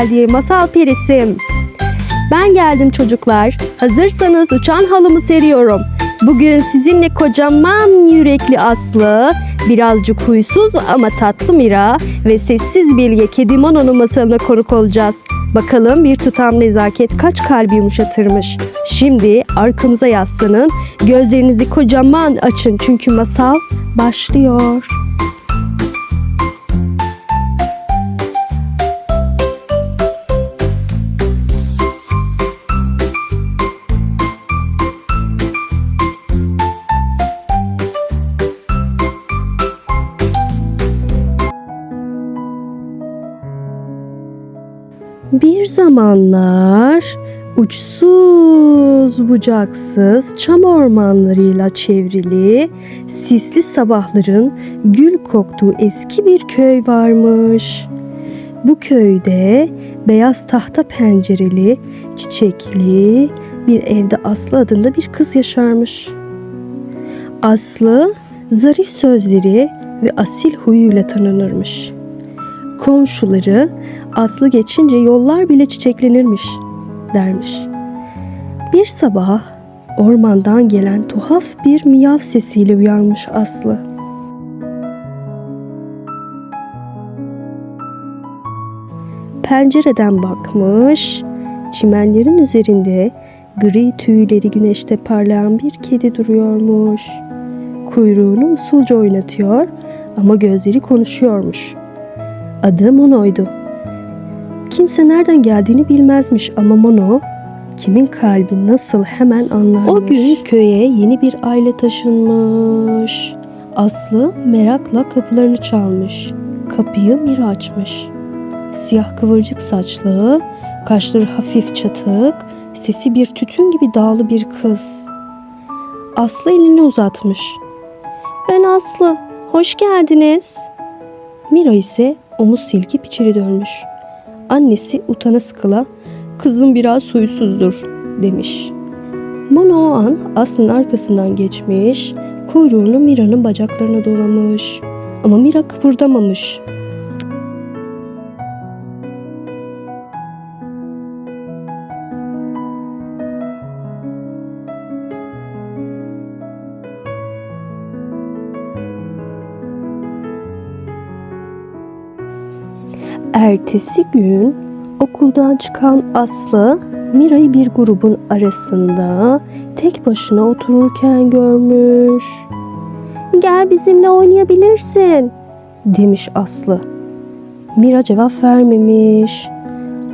geldi masal perisim. Ben geldim çocuklar. Hazırsanız uçan halımı seriyorum. Bugün sizinle kocaman yürekli Aslı, birazcık huysuz ama tatlı Mira ve sessiz Bilge Kedi Mono'nun masalına konuk olacağız. Bakalım bir tutam nezaket kaç kalbi yumuşatırmış. Şimdi arkanıza yaslanın, gözlerinizi kocaman açın çünkü masal başlıyor. Bir zamanlar uçsuz bucaksız çam ormanlarıyla çevrili sisli sabahların gül koktuğu eski bir köy varmış. Bu köyde beyaz tahta pencereli, çiçekli bir evde Aslı adında bir kız yaşarmış. Aslı zarif sözleri ve asil huyuyla tanınırmış. Komşuları Aslı geçince yollar bile çiçeklenirmiş dermiş. Bir sabah ormandan gelen tuhaf bir miyav sesiyle uyanmış Aslı. Pencereden bakmış, çimenlerin üzerinde gri tüyleri güneşte parlayan bir kedi duruyormuş. Kuyruğunu usulca oynatıyor ama gözleri konuşuyormuş. Adı Mono'ydu. Kimse nereden geldiğini bilmezmiş ama Mono kimin kalbi nasıl hemen anlarmış. O gün köye yeni bir aile taşınmış. Aslı merakla kapılarını çalmış. Kapıyı Mira açmış. Siyah kıvırcık saçlı, kaşları hafif çatık, sesi bir tütün gibi dağlı bir kız. Aslı elini uzatmış. Ben Aslı, hoş geldiniz. Mira ise omuz silkip içeri dönmüş. Annesi utana sıkıla kızım biraz huysuzdur demiş. Mono o an Aslı'nın arkasından geçmiş, kuyruğunu Mira'nın bacaklarına dolamış. Ama Mira kıpırdamamış. Ertesi gün okuldan çıkan Aslı Mira'yı bir grubun arasında tek başına otururken görmüş. Gel bizimle oynayabilirsin demiş Aslı. Mira cevap vermemiş.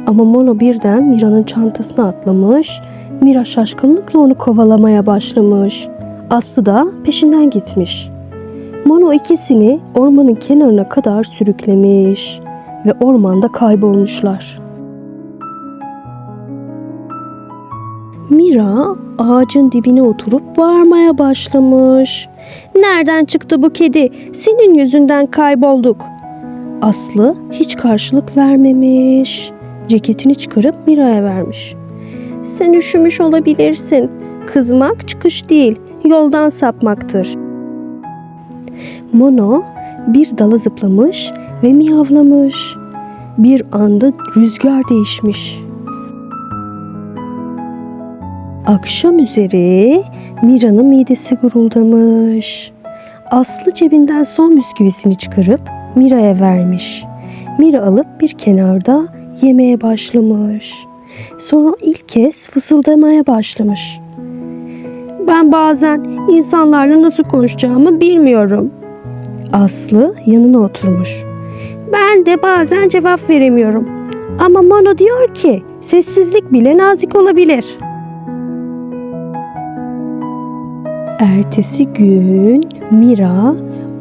Ama Mono birden Mira'nın çantasına atlamış. Mira şaşkınlıkla onu kovalamaya başlamış. Aslı da peşinden gitmiş. Mono ikisini ormanın kenarına kadar sürüklemiş ve ormanda kaybolmuşlar. Mira ağacın dibine oturup bağırmaya başlamış. Nereden çıktı bu kedi? Senin yüzünden kaybolduk. Aslı hiç karşılık vermemiş. Ceketini çıkarıp Mira'ya vermiş. Sen üşümüş olabilirsin. Kızmak çıkış değil, yoldan sapmaktır. Mono bir dala zıplamış ve miyavlamış. Bir anda rüzgar değişmiş. Akşam üzeri Mira'nın midesi guruldamış. Aslı cebinden son bisküvisini çıkarıp Mira'ya vermiş. Mira alıp bir kenarda yemeye başlamış. Sonra ilk kez fısıldamaya başlamış. Ben bazen insanlarla nasıl konuşacağımı bilmiyorum. Aslı yanına oturmuş. Ben de bazen cevap veremiyorum. Ama Mono diyor ki sessizlik bile nazik olabilir. Ertesi gün Mira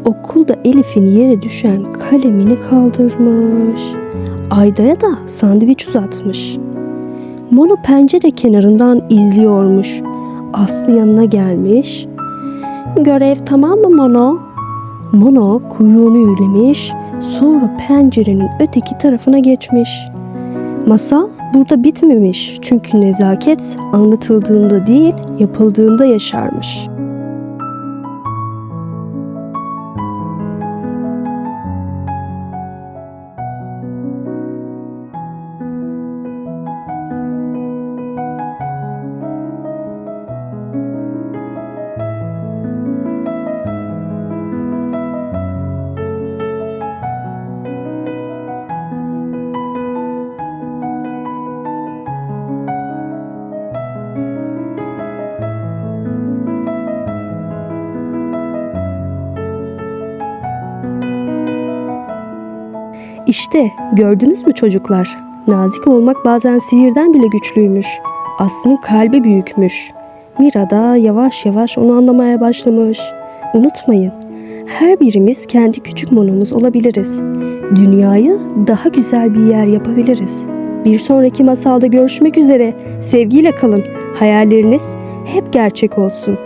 okulda Elif'in yere düşen kalemini kaldırmış. Ayda'ya da sandviç uzatmış. Mono pencere kenarından izliyormuş. Aslı yanına gelmiş. Görev tamam mı Mono? Mono kuyruğunu yürülemiş, sonra pencerenin öteki tarafına geçmiş. Masal burada bitmemiş çünkü nezaket anlatıldığında değil, yapıldığında yaşarmış. İşte gördünüz mü çocuklar? Nazik olmak bazen sihirden bile güçlüymüş. Aslı'nın kalbi büyükmüş. Mira da yavaş yavaş onu anlamaya başlamış. Unutmayın, her birimiz kendi küçük monumuz olabiliriz. Dünyayı daha güzel bir yer yapabiliriz. Bir sonraki masalda görüşmek üzere. Sevgiyle kalın. Hayalleriniz hep gerçek olsun.